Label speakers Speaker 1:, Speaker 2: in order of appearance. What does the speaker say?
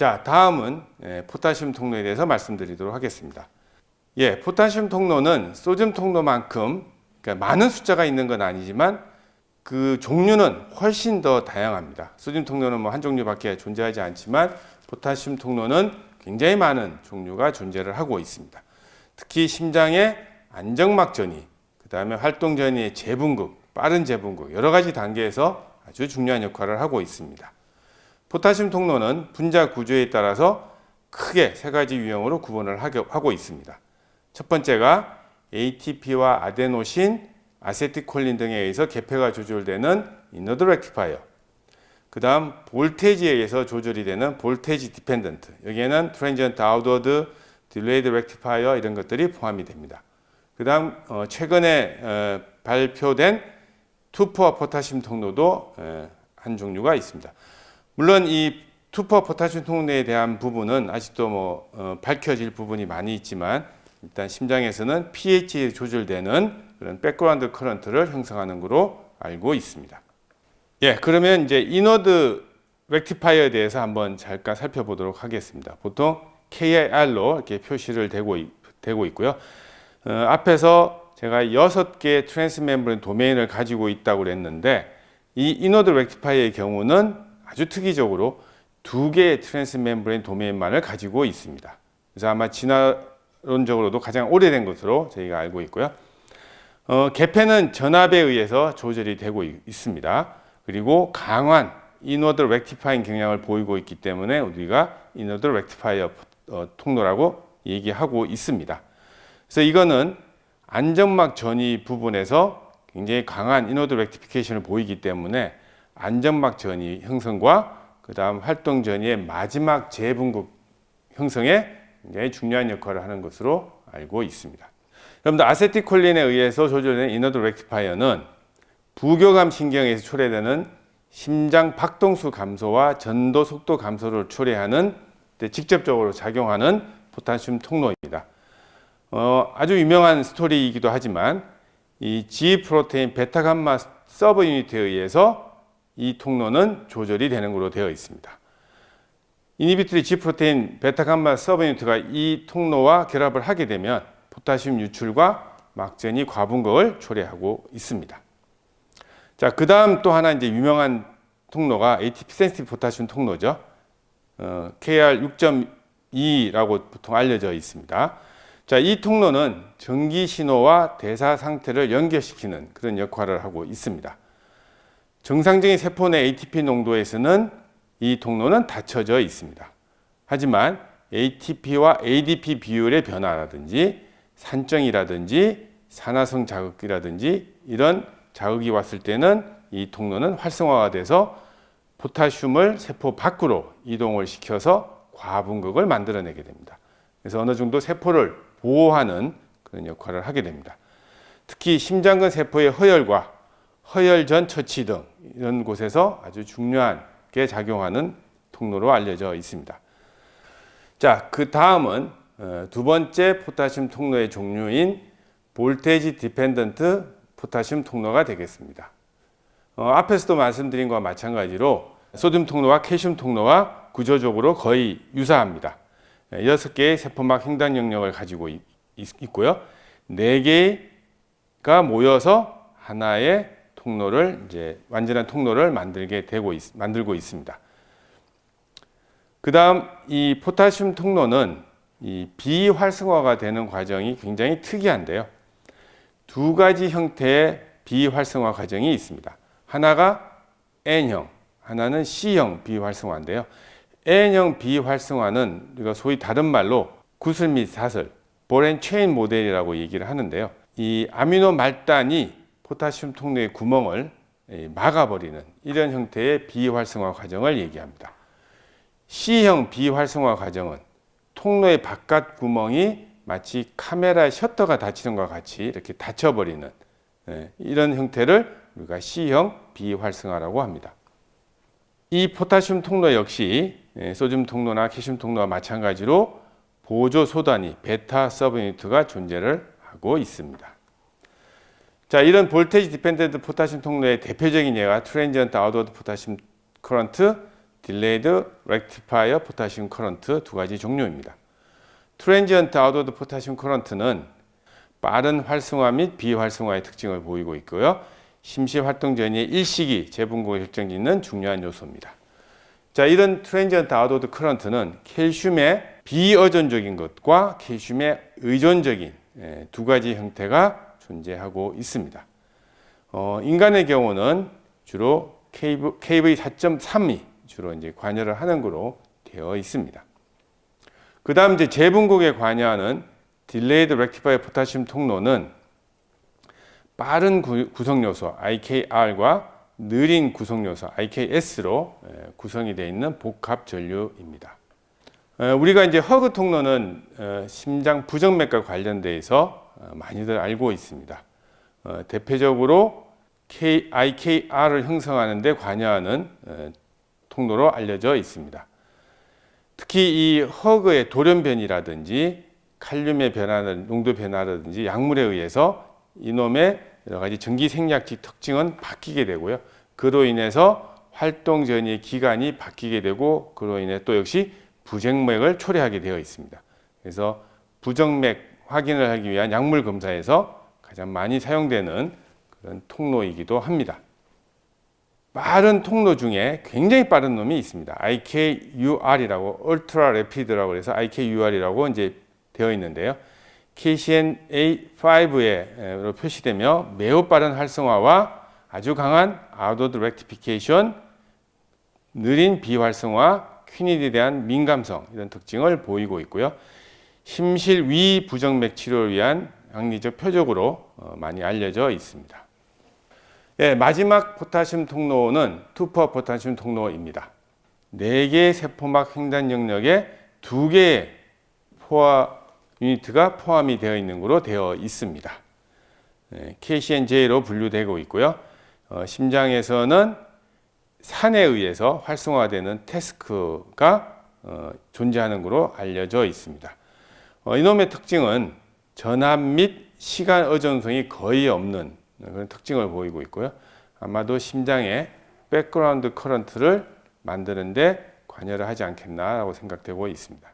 Speaker 1: 자, 다음은 예, 포타슘 통로에 대해서 말씀드리도록 하겠습니다. 예, 포타슘 통로는 소듐 통로만큼 그러니까 많은 숫자가 있는 건 아니지만 그 종류는 훨씬 더 다양합니다. 소듐 통로는 뭐 한 종류밖에 존재하지 않지만 포타슘 통로는 굉장히 많은 종류가 존재를 하고 있습니다. 특히 심장의 안정막 전이, 그 다음에 활동 전이의 재분급, 빠른 재분급 여러 가지 단계에서 아주 중요한 역할을 하고 있습니다. 포타슘 통로는 분자 구조에 따라서 크게 세 가지 유형으로 구분을 하고 있습니다. 첫 번째가 ATP와 아데노신, 아세틸콜린 등에 의해서 개폐가 조절되는 이너드 렉티파이어. 그 다음 볼테지에 의해서 조절이 되는 볼테지 디펜던트. 여기에는 트랜지언트 아웃워드, 딜레이드 렉티파이어 이런 것들이 포함이 됩니다. 그 다음 어, 최근에 어, 발표된 투퍼 포타슘 통로도 어, 한 종류가 있습니다. 물론 이 투퍼 포타슘 통로에 대한 부분은 아직도 뭐 어, 밝혀질 부분이 많이 있지만 일단 심장에서는 pH 조절되는 그런 백그라운드 커런트를 형성하는 거로 알고 있습니다. 예, 그러면 이제 이너드 렉티파이어에 대해서 한번 잠깐 살펴보도록 하겠습니다. 보통 KIR로 이렇게 표시를 되고, 있, 되고 있고요. 어, 앞에서 제가 여섯 개의 트랜스 멤브레인 도메인을 가지고 있다고 그랬는데 이 이너드 렉티파이어의 경우는 아주 특이적으로 두 개의 트랜스 멤브레인 도메인만을 가지고 있습니다. 그래서 아마 진화론적으로도 가장 오래된 것으로 저희가 알고 있고요. 어, 개폐는 전압에 의해서 조절이 되고 있, 있습니다. 그리고 강한 이너드 렉티파잉 경향을 보이고 있기 때문에 우리가 이너드 렉티파이어 어, 통로라고 얘기하고 있습니다. 그래서 이거는 안정막 전이 부분에서 굉장히 강한 이너드 렉티피케이션을 보이기 때문에 안정막 전이 형성과 그다음 활동 전이의 마지막 재분급 형성에 굉장히 중요한 역할을 하는 것으로 알고 있습니다. 여러분들 아세틸콜린에 의해서 조절되는 이너드 렉티파이어는 부교감 신경에서 초래되는 심장 박동수 감소와 전도 속도 감소를 초래하는 데 직접적으로 작용하는 포타슘 통로입니다. 어, 아주 유명한 스토리이기도 하지만 이 G 프로테인 베타 감마 서브 유니트에 의해서 이 통로는 조절이 되는 것으로 되어 있습니다. 이니비트리 G 프로테인 베타 감마 서브 유니트가 이 통로와 결합을 하게 되면 포타슘 유출과 막전이 과분극을 초래하고 있습니다. 자, 그 다음 또 하나 이제 유명한 통로가 ATP 센시티브 포타슘 통로죠. 어, KR 6.2라고 보통 알려져 있습니다. 자, 이 통로는 전기 신호와 대사 상태를 연결시키는 그런 역할을 하고 있습니다. 정상적인 세포 내 ATP 농도에서는 이 통로는 닫혀져 있습니다. 하지만 ATP와 ADP 비율의 변화라든지 산정이라든지 산화성 자극이라든지 이런 자극이 왔을 때는 이 통로는 활성화가 돼서 포타슘을 세포 밖으로 이동을 시켜서 과분극을 만들어내게 됩니다. 그래서 어느 정도 세포를 보호하는 그런 역할을 하게 됩니다. 특히 심장근 세포의 허열과 허열 전 처치 등 이런 곳에서 아주 중요하게 작용하는 통로로 알려져 있습니다. 자, 그 다음은 어, 두 번째 포타슘 통로의 종류인 볼테지 디펜던트 포타슘 통로가 되겠습니다. 어, 앞에서도 말씀드린 것과 마찬가지로 소듐 통로와 칼슘 통로와 구조적으로 거의 유사합니다. 예, 여섯 개의 세포막 횡단 영역을 가지고 있, 있고요. 네 개가 모여서 하나의 통로를 이제 완전한 통로를 만들게 되고 있, 만들고 있습니다. 그다음 이 포타슘 통로는 이 비활성화가 되는 과정이 굉장히 특이한데요. 두 가지 형태의 비활성화 과정이 있습니다. 하나가 N형, 하나는 C형 비활성화인데요. N형 비활성화는 우리가 소위 다른 말로 구슬 및 사슬, 볼앤 체인 모델이라고 얘기를 하는데요. 이 아미노 말단이 포타슘 통로의 구멍을 막아버리는 이런 형태의 비활성화 과정을 얘기합니다. C형 비활성화 과정은 통로의 바깥 구멍이 마치 카메라 셔터가 닫히는 것과 같이 이렇게 닫혀버리는 예, 이런 형태를 우리가 C형 비활성화라고 합니다. 이 포타슘 통로 역시 예, 소듐 통로나 칼슘 통로와 마찬가지로 보조 소단위 베타 서브유니트가 존재를 하고 있습니다. 자, 이런 볼테지 디펜던트 포타슘 통로의 대표적인 예가 트랜지언트 아웃워드 포타슘 커런트 Delayed Rectifier Potassium Current 두 가지 종류입니다. Transient Outward Potassium Current는 빠른 활성화 및 비활성화의 특징을 보이고 있고요. 심시 활동 전의 일시기 재분고 결정짓는 중요한 요소입니다. 자, 이런 트랜지언트 아웃워드 커런트는 캘슘의 비의존적인 것과 캘슘의 의존적인 예, 두 가지 형태가 존재하고 있습니다. 어, 인간의 경우는 주로 KV 4.3이 주로 이제 관여를 하는 거로 되어 있습니다. 그 다음 이제 재분국에 관여하는 딜레이드 렉티파이 포타슘 통로는 빠른 구, 구성 요소 IKR과 느린 구성 요소 IKS로 예, 구성이 되어 있는 복합 전류입니다. 어, 우리가 이제 허그 통로는 어, 심장 부정맥과 관련돼서 어, 많이들 알고 있습니다. 어, 대표적으로 IKR을 형성하는 데 관여하는 어, 통로로 알려져 있습니다. 특히 이 허그의 돌연변이라든지 칼륨의 변화는 농도 변화라든지 약물에 의해서 이놈의 여러 가지 전기 생략지 특징은 바뀌게 되고요. 그로 인해서 활동 전의 기간이 바뀌게 되고 그로 인해 또 역시 부정맥을 초래하게 되어 있습니다. 그래서 부정맥 확인을 하기 위한 약물 검사에서 가장 많이 사용되는 그런 통로이기도 합니다. 빠른 통로 중에 굉장히 빠른 놈이 있습니다. IKUR이라고 Ultra Rapid라고 해서 IKUR이라고 이제 되어 있는데요. KCNA5에 표시되며 매우 빠른 활성화와 아주 강한 아웃워드 렉티피케이션, 느린 비활성화, 퀴닛에 대한 민감성 이런 특징을 보이고 있고요. 심실 위 부정맥 치료를 위한 양리적 표적으로 어, 많이 알려져 있습니다. 네, 마지막 포타슘 통로는 투퍼 포타슘 통로입니다. 네 개의 세포막 횡단 영역에 두 개의 포화 유니트가 포함이 되어 있는 것으로 되어 있습니다. 네, KCNJ로 분류되고 있고요. 어, 심장에서는 산에 의해서 활성화되는 태스크가 어, 존재하는 것으로 알려져 있습니다. 어, 이놈의 특징은 전압 및 시간 의존성이 거의 없는 그런 특징을 보이고 있고요. 아마도 심장의 백그라운드 커런트를 만드는데 관여를 하지 않겠나라고 생각되고 있습니다.